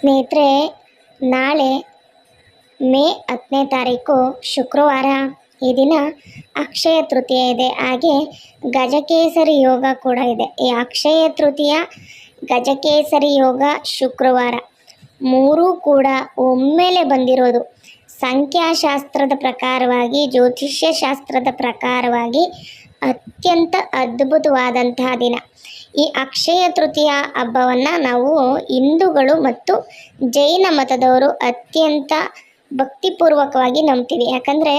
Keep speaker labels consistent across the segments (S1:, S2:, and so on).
S1: ಸ್ನೇಹಿತರೆ, ನಾಳೆ ಮೇ ಹತ್ತನೇ ತಾರೀಕು ಶುಕ್ರವಾರ. ಈ ದಿನ ಅಕ್ಷಯ ತೃತೀಯ ಇದೆ. ಹಾಗೆ ಗಜಕೇಸರಿ ಯೋಗ ಕೂಡ ಇದೆ. ಈ ಅಕ್ಷಯ ತೃತೀಯ, ಗಜಕೇಸರಿ ಯೋಗ ಶುಕ್ರವಾರ. ಮೂರೂ ಕೂಡ ಒಮ್ಮೆಲೆ ಬಂದಿರೋದು. ಸಂಖ್ಯಾಶಾಸ್ತ್ರದ ಪ್ರಕಾರವಾಗಿ ಜ್ಯೋತಿಷ್ಯ ಶಾಸ್ತ್ರದ ಪ್ರಕಾರವಾಗಿ ಅತ್ಯಂತ ಅದ್ಭುತವಾದಂತಹ ದಿನ. ಈ ಅಕ್ಷಯ ತೃತೀಯ ಹಬ್ಬವನ್ನು ನಾವು ಹಿಂದೂಗಳು ಮತ್ತು ಜೈನ ಮತದವರು ಅತ್ಯಂತ ಭಕ್ತಿಪೂರ್ವಕವಾಗಿ ನಂಬ್ತೀವಿ. ಯಾಕಂದರೆ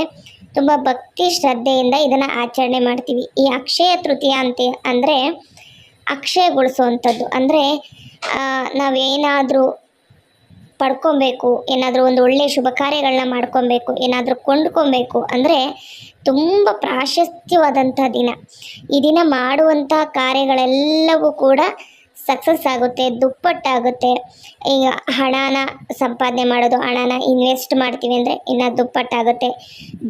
S1: ತುಂಬ ಭಕ್ತಿ ಶ್ರದ್ಧೆಯಿಂದ ಇದನ್ನು ಆಚರಣೆ ಮಾಡ್ತೀವಿ. ಈ ಅಕ್ಷಯ ತೃತೀಯ ಅಂತ ಅಂದರೆ ಅಕ್ಷಯಗೊಳಿಸುವಂಥದ್ದು. ಅಂದರೆ ನಾವೇನಾದರೂ ಪಡ್ಕೊಬೇಕು, ಏನಾದರೂ ಒಂದು ಒಳ್ಳೆಯ ಶುಭ ಕಾರ್ಯಗಳನ್ನ ಮಾಡ್ಕೊಬೇಕು, ಏನಾದರೂ ಕೊಂಡ್ಕೊಬೇಕು ಅಂದರೆ ತುಂಬ ಪ್ರಾಶಸ್ತ್ಯವಾದಂಥ ದಿನ. ಈ ದಿನ ಮಾಡುವಂಥ ಕಾರ್ಯಗಳೆಲ್ಲವೂ ಕೂಡ ಸಕ್ಸಸ್ ಆಗುತ್ತೆ, ದುಪ್ಪಟ್ಟಾಗುತ್ತೆ. ಈಗ ಹಣನ ಸಂಪಾದನೆ ಮಾಡೋದು, ಹಣನ ಇನ್ವೆಸ್ಟ್ ಮಾಡ್ತೀವಿ ಅಂದರೆ ಇನ್ನು ದುಪ್ಪಟ್ಟಾಗುತ್ತೆ.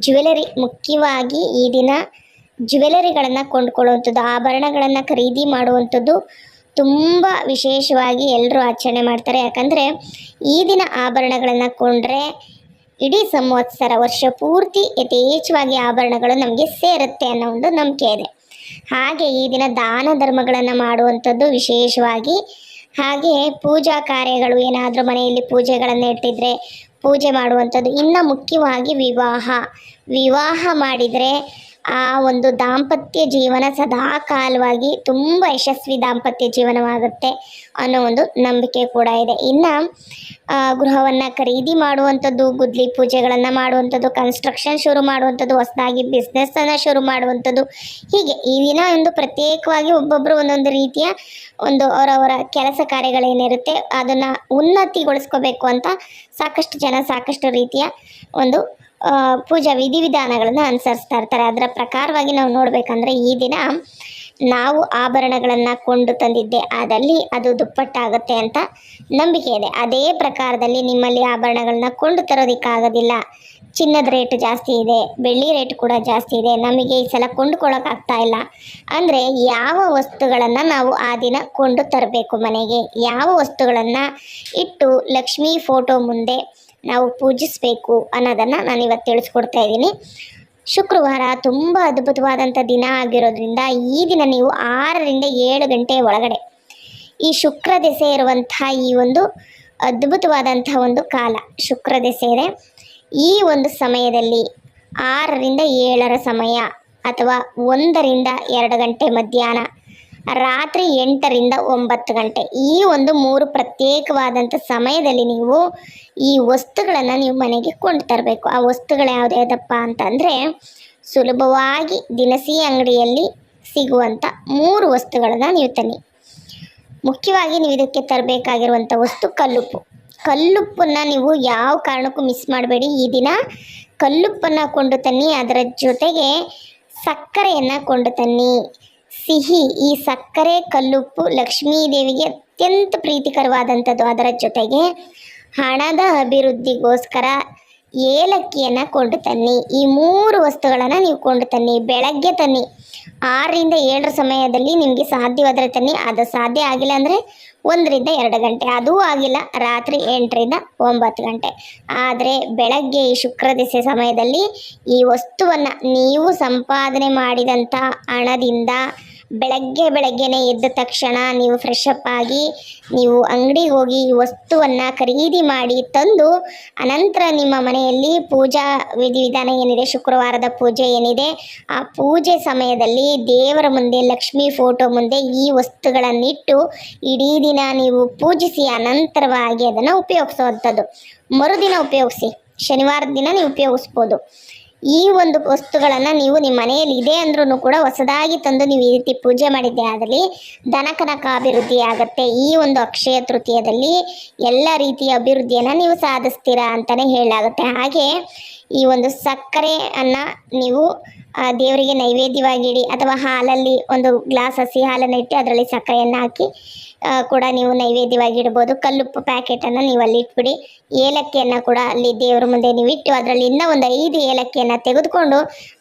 S1: ಜ್ಯುವೆಲರಿ ಮುಖ್ಯವಾಗಿ ಈ ದಿನ ಜ್ಯುವೆಲರಿಗಳನ್ನು ಕೊಂಡ್ಕೊಳ್ಳುವಂಥದ್ದು, ಆಭರಣಗಳನ್ನು ಖರೀದಿ ಮಾಡುವಂಥದ್ದು ತುಂಬ ವಿಶೇಷವಾಗಿ ಎಲ್ಲರೂ ಆಚರಣೆ ಮಾಡ್ತಾರೆ. ಯಾಕಂದರೆ ಈ ದಿನ ಆಭರಣಗಳನ್ನು ಕೊಂಡ್ರೆ ಇಡೀ ಸಂವತ್ಸರ ವರ್ಷ ಪೂರ್ತಿ ಯಥೇಚ್ಛವಾಗಿ ಆಭರಣಗಳು ನಮಗೆ ಸೇರುತ್ತೆ ಅನ್ನೋ ಒಂದು ನಂಬಿಕೆ ಇದೆ. ಹಾಗೆ ಈ ದಿನ ದಾನ ಧರ್ಮಗಳನ್ನು ಮಾಡುವಂಥದ್ದು ವಿಶೇಷವಾಗಿ. ಹಾಗೆ ಪೂಜಾ ಕಾರ್ಯಗಳು, ಏನಾದರೂ ಮನೆಯಲ್ಲಿ ಪೂಜೆಗಳನ್ನು ಇಟ್ಟಿದ್ರೆ ಪೂಜೆ ಮಾಡುವಂಥದ್ದು, ಇನ್ನು ಮುಖ್ಯವಾಗಿ ವಿವಾಹ. ವಿವಾಹ ಮಾಡಿದರೆ ಆ ಒಂದು ದಾಂಪತ್ಯ ಜೀವನ ಸದಾ ಕಾಲವಾಗಿ ತುಂಬ ಯಶಸ್ವಿ ದಾಂಪತ್ಯ ಜೀವನವಾಗುತ್ತೆ ಅನ್ನೋ ಒಂದು ನಂಬಿಕೆ ಕೂಡ ಇದೆ. ಇನ್ನು ಗೃಹವನ್ನು ಖರೀದಿ ಮಾಡುವಂಥದ್ದು, ಗುದ್ಲಿ ಪೂಜೆಗಳನ್ನು ಮಾಡುವಂಥದ್ದು ಕನ್ಸ್ಟ್ರಕ್ಷನ್ ಶುರು ಮಾಡುವಂಥದ್ದು, ಹೊಸದಾಗಿ ಬಿಸ್ನೆಸ್ಸನ್ನು ಶುರು ಮಾಡುವಂಥದ್ದು, ಹೀಗೆ ಈ ದಿನ ಒಂದು ಪ್ರತ್ಯೇಕವಾಗಿ ಒಬ್ಬೊಬ್ಬರು ಒಂದೊಂದು ರೀತಿಯ ಒಂದು ಅವರವರ ಕೆಲಸ ಕಾರ್ಯಗಳೇನಿರುತ್ತೆ, ಅದನ್ನು ಉನ್ನತಿಗೊಳಿಸ್ಕೋಬೇಕು ಅಂತ ಸಾಕಷ್ಟು ಜನ ಸಾಕಷ್ಟು ರೀತಿಯ ಒಂದು ಪೂಜಾ ವಿಧಿವಿಧಾನಗಳನ್ನು ಅನುಸರಿಸ್ತಾ ಇರ್ತಾರೆ. ಅದರ ಪ್ರಕಾರವಾಗಿ ನಾವು ನೋಡಬೇಕಂದ್ರೆ ಈ ದಿನ ನಾವು ಆಭರಣಗಳನ್ನು ಕೊಂಡು ತಂದಿದ್ದೆ. ಅದಲ್ಲಿ ಅದು ದುಪ್ಪಟ್ಟಾಗುತ್ತೆ ಅಂತ ನಂಬಿಕೆ ಇದೆ. ಅದೇ ಪ್ರಕಾರದಲ್ಲಿ ನಿಮ್ಮಲ್ಲಿ ಆಭರಣಗಳನ್ನ ಕೊಂಡು ತರೋದಕ್ಕಾಗೋದಿಲ್ಲ. ಚಿನ್ನದ ರೇಟ್ ಜಾಸ್ತಿ ಇದೆ, ಬೆಳ್ಳಿ ರೇಟ್ ಕೂಡ ಜಾಸ್ತಿ ಇದೆ. ನಮಗೆ ಈ ಸಲ ಕೊಂಡುಕೊಳ್ಳೋಕ್ಕಾಗ್ತಾ ಇಲ್ಲ. ಅಂದರೆ ಯಾವ ವಸ್ತುಗಳನ್ನು ನಾವು ಆ ದಿನ ಕೊಂಡು ತರಬೇಕು ಮನೆಗೆ? ಯಾವ ವಸ್ತುಗಳನ್ನು ಇಟ್ಟು ಲಕ್ಷ್ಮೀ ಫೋಟೋ ಮುಂದೆ ನಾವು ಪೂಜಿಸಬೇಕು ಅನ್ನೋದನ್ನು ನಾನು ಇವತ್ತು ತಿಳಿಸ್ಕೊಡ್ತಾ ಇದ್ದೀನಿ. ಶುಕ್ರವಾರ ತುಂಬ ಅದ್ಭುತವಾದಂಥ ದಿನ ಆಗಿರೋದ್ರಿಂದ ಈ ದಿನ ನೀವು ಆರರಿಂದ ಏಳು ಗಂಟೆ ಒಳಗಡೆ ಈ ಶುಕ್ರ ದೆಸೆ ಇರುವಂಥ ಈ ಒಂದು ಅದ್ಭುತವಾದಂಥ ಒಂದು ಕಾಲ, ಶುಕ್ರ ದೆಸೆ ಇದೆ. ಈ ಒಂದು ಸಮಯದಲ್ಲಿ ಆರರಿಂದ ಏಳರ ಸಮಯ ಅಥವಾ ಒಂದರಿಂದ ಎರಡು ಗಂಟೆ ಮಧ್ಯಾಹ್ನ ರಾತ್ರಿ ಎಂಟರಿಂದ ಒಂಬತ್ತು ಗಂಟೆ. ಈ ಒಂದು ಮೂರು ಪ್ರತ್ಯೇಕವಾದಂಥ ಸಮಯದಲ್ಲಿ ನೀವು ಈ ವಸ್ತುಗಳನ್ನು ನೀವು ಮನೆಗೆ ಕೊಂಡು ತರಬೇಕು. ಆ ವಸ್ತುಗಳು ಯಾವುದ್ಯಾವುದಪ್ಪ ಅಂತಂದರೆ ಸುಲಭವಾಗಿ ದಿನಸಿ ಅಂಗಡಿಯಲ್ಲಿ ಸಿಗುವಂಥ ಮೂರು ವಸ್ತುಗಳನ್ನು ನೀವು ತನ್ನಿ. ಮುಖ್ಯವಾಗಿ ನೀವು ಇದಕ್ಕೆ ತರಬೇಕಾಗಿರುವಂಥ ವಸ್ತು ಕಲ್ಲುಪ್ಪು. ಕಲ್ಲುಪ್ಪನ್ನು ನೀವು ಯಾವ ಕಾರಣಕ್ಕೂ ಮಿಸ್ ಮಾಡಬೇಡಿ. ಈ ದಿನ ಕಲ್ಲುಪ್ಪನ್ನು ಕೊಂಡು ತನ್ನಿ, ಅದರ ಜೊತೆಗೆ ಸಕ್ಕರೆಯನ್ನು ಕೊಂಡು ತನ್ನಿ. ಸಿಹಿ ಈ ಸಕ್ಕರೆ ಕಲ್ಲುಪ್ಪು ಲಕ್ಷ್ಮೀ ದೇವಿಗೆ ಅತ್ಯಂತ ಪ್ರೀತಿಕರವಾದಂಥದ್ದು. ಅದರ ಜೊತೆಗೆ ಹಣದ ಅಭಿವೃದ್ಧಿಗೋಸ್ಕರ ಏಲಕ್ಕಿಯನ್ನು ಕೊಂಡು ತನ್ನಿ. ಈ ಮೂರು ವಸ್ತುಗಳನ್ನು ನೀವು ಕೊಂಡು ತನ್ನಿ. ಬೆಳಗ್ಗೆ ತನ್ನಿ. ಆರರಿಂದ ಏಳರ ಸಮಯದಲ್ಲಿ ನಿಮಗೆ ಸಾಧ್ಯವಾದರೆ ತನ್ನಿ. ಅದು ಸಾಧ್ಯ ಆಗಿಲ್ಲ ಅಂದರೆ ಒಂದರಿಂದ ಎರಡು ಗಂಟೆ. ಅದೂ ಆಗಿಲ್ಲ. ರಾತ್ರಿ ಎಂಟರಿಂದ ಒಂಬತ್ತು ಗಂಟೆ. ಆದರೆ ಬೆಳಗ್ಗೆ ಈ ಶುಕ್ರ ದಿಸೆ ಸಮಯದಲ್ಲಿ ಈ ವಸ್ತುವನ್ನು ನೀವು ಸಂಪಾದನೆ ಮಾಡಿದಂಥ ಹಣದಿಂದ ಬೆಳಗ್ಗೆ ಬೆಳಗ್ಗೆನೆ ಎದ್ದ ತಕ್ಷಣ ನೀವು ಫ್ರೆಶ್ ಅಪ್ ಆಗಿ ನೀವು ಅಂಗಡಿಗೆ ಹೋಗಿ ಈ ವಸ್ತುವನ್ನು ಖರೀದಿ ಮಾಡಿ ತಂದು, ಅನಂತರ ನಿಮ್ಮ ಮನೆಯಲ್ಲಿ ಪೂಜಾ ವಿಧಿವಿಧಾನ ಏನಿದೆ, ಶುಕ್ರವಾರದ ಪೂಜೆ ಏನಿದೆ, ಆ ಪೂಜೆ ಸಮಯದಲ್ಲಿ ದೇವರ ಮುಂದೆ, ಲಕ್ಷ್ಮೀ ಫೋಟೋ ಮುಂದೆ ಈ ವಸ್ತುಗಳನ್ನಿಟ್ಟು ಇಡೀ ದಿನ ನೀವು ಪೂಜಿಸಿ, ಅನಂತರವಾಗಿ ಅದನ್ನು ಉಪಯೋಗಿಸುವಂಥದ್ದು. ಮರುದಿನ ಉಪಯೋಗಿಸಿ, ಶನಿವಾರದ ದಿನ ನೀವು ಉಪಯೋಗಿಸ್ಬೋದು. ಈ ಒಂದು ವಸ್ತುಗಳನ್ನು ನೀವು ನಿಮ್ಮ ಮನೆಯಲ್ಲಿ ಇದೆ ಅಂದ್ರೂ ಕೂಡ ಹೊಸದಾಗಿ ತಂದು ನೀವು ಈ ರೀತಿ ಪೂಜೆ ಮಾಡಿದ್ದೆ ಆದಲ್ಲಿ ಧನಕನಕ ಅಭಿವೃದ್ಧಿ ಆಗುತ್ತೆ. ಈ ಒಂದು ಅಕ್ಷಯ ತೃತೀಯದಲ್ಲಿ ಎಲ್ಲ ರೀತಿಯ ಅಭಿವೃದ್ಧಿಯನ್ನು ನೀವು ಸಾಧಿಸ್ತೀರಾ ಅಂತಲೇ ಹೇಳಲಾಗುತ್ತೆ. ಹಾಗೆ ಈ ಒಂದು ಸಕ್ಕರೆಯನ್ನು ನೀವು ದೇವರಿಗೆ ನೈವೇದ್ಯವಾಗಿ ಇಡಿ ಅಥವಾ ಹಾಲಲ್ಲಿ ಒಂದು ಗ್ಲಾಸ್ ಹಸಿ ಹಾಲನ್ನು ಇಟ್ಟು ಅದರಲ್ಲಿ ಸಕ್ಕರೆಯನ್ನು ಹಾಕಿ ಕೂಡ ನೀವು ನೈವೇದ್ಯವಾಗಿ ಇಡ್ಬೋದು ಕಲ್ಲುಪ್ಪು ಪ್ಯಾಕೆಟನ್ನು ನೀವು ಅಲ್ಲಿ ಇಟ್ಬಿಡಿ. ಏಲಕ್ಕಿಯನ್ನು ಕೂಡ ಅಲ್ಲಿ ದೇವರ ಮುಂದೆ ನೀವು ಇಟ್ಟು ಅದರಲ್ಲಿ ಇನ್ನೂ ಒಂದು ಐದು ಏಲಕ್ಕಿಯನ್ನು ತೆಗೆದುಕೊಂಡು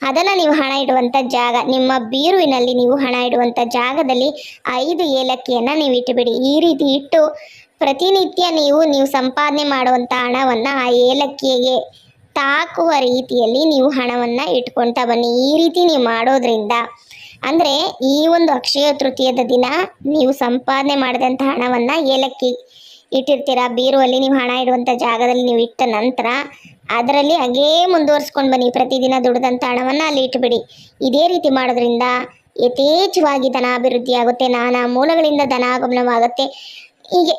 S1: ಅದನ್ನು ನೀವು ಹಣ ಇಡುವಂಥ ಜಾಗ, ನಿಮ್ಮ ಬೀರುವಿನಲ್ಲಿ ನೀವು ಹಣ ಇಡುವಂಥ ಜಾಗದಲ್ಲಿ ಐದು ಏಲಕ್ಕಿಯನ್ನು ನೀವು ಇಟ್ಟುಬಿಡಿ ಈ ರೀತಿ ಇಟ್ಟು ಪ್ರತಿನಿತ್ಯ ನೀವು ನೀವು ಸಂಪಾದನೆ ಮಾಡುವಂಥ ಹಣವನ್ನು ಆ ಏಲಕ್ಕಿಗೆ ತಾಕುವ ರೀತಿಯಲ್ಲಿ ನೀವು ಹಣವನ್ನು ಇಟ್ಕೊಳ್ತಾ ಬನ್ನಿ. ಈ ರೀತಿ ನೀವು ಮಾಡೋದ್ರಿಂದ ಅಂದರೆ ಈ ಒಂದು ಅಕ್ಷಯ ತೃತೀಯದ ದಿನ ನೀವು ಸಂಪಾದನೆ ಮಾಡಿದಂಥ ಹಣವನ್ನು ಏಲಕ್ಕಿ ಇಟ್ಟಿರ್ತೀರ? ಬೀರುವಲ್ಲಿ ನೀವು ಹಣ ಇಡುವಂಥ ಜಾಗದಲ್ಲಿ ನೀವು ಇಟ್ಟ ನಂತರ ಅದರಲ್ಲಿ ಹಾಗೇ ಮುಂದುವರಿಸ್ಕೊಂಡು ಬನ್ನಿ. ಪ್ರತಿದಿನ ದುಡಿದಂಥ ಹಣವನ್ನು ಅಲ್ಲಿ ಇಟ್ಬಿಡಿ. ಇದೇ ರೀತಿ ಮಾಡೋದ್ರಿಂದ ಯಥೇಚ್ಛವಾಗಿ ಧನಾಭಿವೃದ್ಧಿ ಆಗುತ್ತೆ ನಾನಾ ಮೂಲಗಳಿಂದ ಧನಾಗಮನವಾಗುತ್ತೆ. ಹೀಗೆ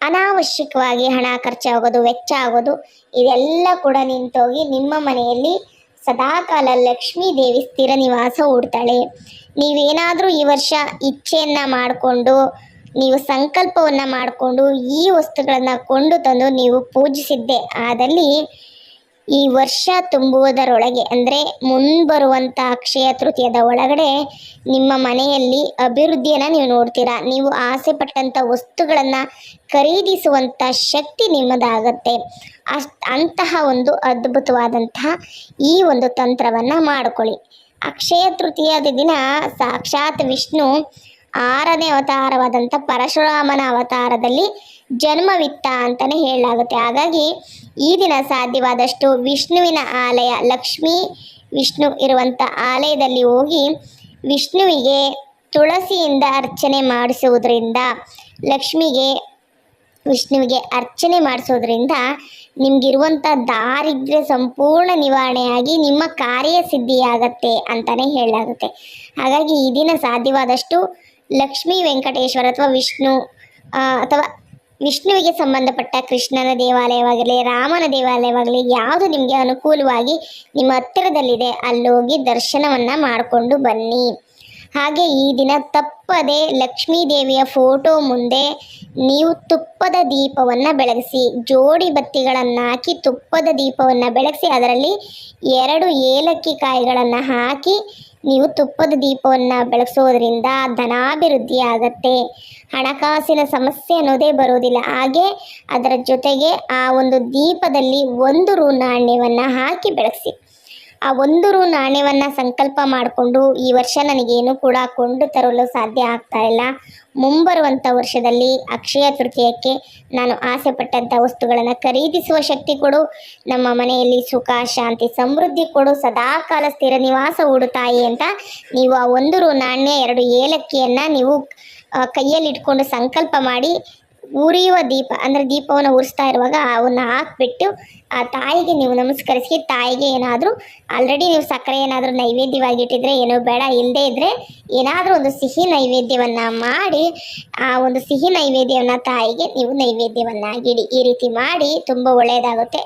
S1: ಅನಾವಶ್ಯಕವಾಗಿ ಹಣ ಖರ್ಚಾಗೋದು, ವೆಚ್ಚ ಆಗೋದು, ಇದೆಲ್ಲ ಕೂಡ ನಿಂತೋಗಿ ನಿಮ್ಮ ಮನೆಯಲ್ಲಿ ಸದಾಕಾಲ ಲಕ್ಷ್ಮೀ ದೇವಿ ಸ್ಥಿರ ನಿವಾಸ ಹೂಡ್ತಾಳೆ. ನೀವೇನಾದರೂ ಈ ವರ್ಷ ಇಚ್ಛೆಯನ್ನು ಮಾಡಿಕೊಂಡು, ನೀವು ಸಂಕಲ್ಪವನ್ನು ಮಾಡಿಕೊಂಡು ಈ ವಸ್ತುಗಳನ್ನು ಕೊಂಡು ತಂದು ನೀವು ಪೂಜಿಸಿದ್ದೆ. ಆದಲ್ಲಿ ಈ ವರ್ಷ ತುಂಬುವುದರೊಳಗೆ ಅಂದರೆ ಮುಂಬರುವಂಥ ಅಕ್ಷಯ ತೃತೀಯದ ಒಳಗಡೆ ನಿಮ್ಮ ಮನೆಯಲ್ಲಿ ಅಭಿವೃದ್ಧಿಯನ್ನು ನೀವು ನೋಡ್ತೀರಾ. ನೀವು ಆಸೆ ಪಟ್ಟಂಥ ವಸ್ತುಗಳನ್ನು ಖರೀದಿಸುವಂಥ ಶಕ್ತಿ ನಿಮ್ಮದಾಗತ್ತೆ. ಅಂತಹ ಒಂದು ಅದ್ಭುತವಾದಂತಹ ಈ ಒಂದು ತಂತ್ರವನ್ನು ಮಾಡಿಕೊಳ್ಳಿ. ಅಕ್ಷಯ ತೃತೀಯದ ದಿನ ಸಾಕ್ಷಾತ್ ವಿಷ್ಣು ಆರನೇ ಅವತಾರವಾದಂಥ ಪರಶುರಾಮನ ಅವತಾರದಲ್ಲಿ ಜನ್ಮವಿತ್ತ ಅಂತಲೇ ಹೇಳಲಾಗುತ್ತೆ. ಹಾಗಾಗಿ ಈ ದಿನ ಸಾಧ್ಯವಾದಷ್ಟು ವಿಷ್ಣುವಿನ ಆಲಯ, ಲಕ್ಷ್ಮೀ ವಿಷ್ಣು ಇರುವಂಥ ಆಲಯದಲ್ಲಿ ಹೋಗಿ ವಿಷ್ಣುವಿಗೆ ತುಳಸಿಯಿಂದ ಅರ್ಚನೆ ಮಾಡಿಸುವುದರಿಂದ, ಲಕ್ಷ್ಮಿಗೆ, ವಿಷ್ಣುವಿಗೆ ಅರ್ಚನೆ ಮಾಡಿಸೋದ್ರಿಂದ ನಿಮಗಿರುವಂಥ ದಾರಿದ್ರ್ಯ ಸಂಪೂರ್ಣ ನಿವಾರಣೆಯಾಗಿ ನಿಮ್ಮ ಕಾರ್ಯ ಸಿದ್ಧಿಯಾಗತ್ತೆ ಅಂತಲೇ ಹೇಳಲಾಗುತ್ತೆ. ಹಾಗಾಗಿ ಈ ದಿನ ಸಾಧ್ಯವಾದಷ್ಟು ಲಕ್ಷ್ಮೀ ವೆಂಕಟೇಶ್ವರ ಅಥವಾ ವಿಷ್ಣು ಅಥವಾ ವಿಷ್ಣುವಿಗೆ ಸಂಬಂಧಪಟ್ಟ ಕೃಷ್ಣನ ದೇವಾಲಯವಾಗಲಿ, ರಾಮನ ದೇವಾಲಯವಾಗಲಿ, ಯಾವುದು ನಿಮಗೆ ಅನುಕೂಲವಾಗಿ ನಿಮ್ಮ ಹತ್ತಿರದಲ್ಲಿದೆ, ಅಲ್ಲೋಗಿ ದರ್ಶನವನ್ನು ಮಾಡಿಕೊಂಡು ಬನ್ನಿ. ಹಾಗೆ ಈ ದಿನ ತಪ್ಪದೆ ಲಕ್ಷ್ಮೀ ದೇವಿಯ ಫೋಟೋ ಮುಂದೆ ನೀವು ತುಪ್ಪದ ದೀಪವನ್ನು ಬೆಳಗಿಸಿ, ಜೋಡಿ ಬತ್ತಿಗಳನ್ನು ಹಾಕಿ ತುಪ್ಪದ ದೀಪವನ್ನು ಬೆಳಗಿಸಿ, ಅದರಲ್ಲಿ ಎರಡು ಏಲಕ್ಕಿ ಕಾಯಿಗಳನ್ನು ಹಾಕಿ ನೀವು ತುಪ್ಪದ ದೀಪವನ್ನು ಬೆಳಗಿಸೋದ್ರಿಂದ ಧನಾಭಿವೃದ್ಧಿ ಆಗತ್ತೆ. ಹಣಕಾಸಿನ ಸಮಸ್ಯೆ ಅನ್ನೋದೇ ಬರೋದಿಲ್ಲ. ಹಾಗೆ ಅದರ ಜೊತೆಗೆ ಆ ಒಂದು ದೀಪದಲ್ಲಿ ಒಂದು ರು ನಾಣ್ಯವನ್ನು ಹಾಕಿ ಬೆಳಗಿಸಿ. ಆ ಒಂದು ರು ನಾಣ್ಯವನ್ನು ಸಂಕಲ್ಪ ಮಾಡಿಕೊಂಡು ಈ ವರ್ಷ ನನಗೇನು ಕೂಡ ಕೊಂಡು ತರಲು ಸಾಧ್ಯ ಆಗ್ತಾ ಇಲ್ಲ. ಮುಂಬರುವಂಥ ವರ್ಷದಲ್ಲಿ ಅಕ್ಷಯ ತೃತೀಯಕ್ಕೆ ನಾನು ಆಸೆ ಪಟ್ಟಂಥ ವಸ್ತುಗಳನ್ನು ಖರೀದಿಸುವ ಶಕ್ತಿ ಕೊಡು. ನಮ್ಮ ಮನೆಯಲ್ಲಿ ಸುಖ, ಶಾಂತಿ, ಸಮೃದ್ಧಿ ಕೊಡು. ಸದಾಕಾಲ ಸ್ಥಿರ ನಿವಾಸ ಹೂಡುತ್ತಾಯಿ ತಾಯಿ ಅಂತ ನೀವು ಆ ಒಂದು ರು ನಾಣ್ಯ ಎರಡು ಏಲಕ್ಕಿಯನ್ನು ನೀವು ಕೈಯಲ್ಲಿಟ್ಕೊಂಡು ಸಂಕಲ್ಪ ಮಾಡಿ ಉರಿಯುವ ದೀಪ, ಅಂದರೆ ದೀಪವನ್ನು ಉರಿಸ್ತಾ ಇರುವಾಗ ಅವನ್ನ ಹಾಕ್ಬಿಟ್ಟು ಆ ತಾಯಿಗೆ ನೀವು ನಮಸ್ಕರಿಸಿ, ತಾಯಿಗೆ ಏನಾದರೂ ಆಲ್ರೆಡಿ ನೀವು ಸಕ್ಕರೆ ಏನಾದರೂ ನೈವೇದ್ಯವಾಗಿ ಇಟ್ಟಿದ್ರೆ, ಏನೂ ಬೇಡ ಇಲ್ಲದೇ ಇದ್ದರೆ ಏನಾದರೂ ಒಂದು ಸಿಹಿ ನೈವೇದ್ಯವನ್ನು ಮಾಡಿ, ಆ ಒಂದು ಸಿಹಿ ನೈವೇದ್ಯವನ್ನು ತಾಯಿಗೆ ನೀವು ನೈವೇದ್ಯವನ್ನಾಗಿಡಿ, ಈ ರೀತಿ ಮಾಡಿ ತುಂಬ ಒಳ್ಳೆಯದಾಗುತ್ತೆ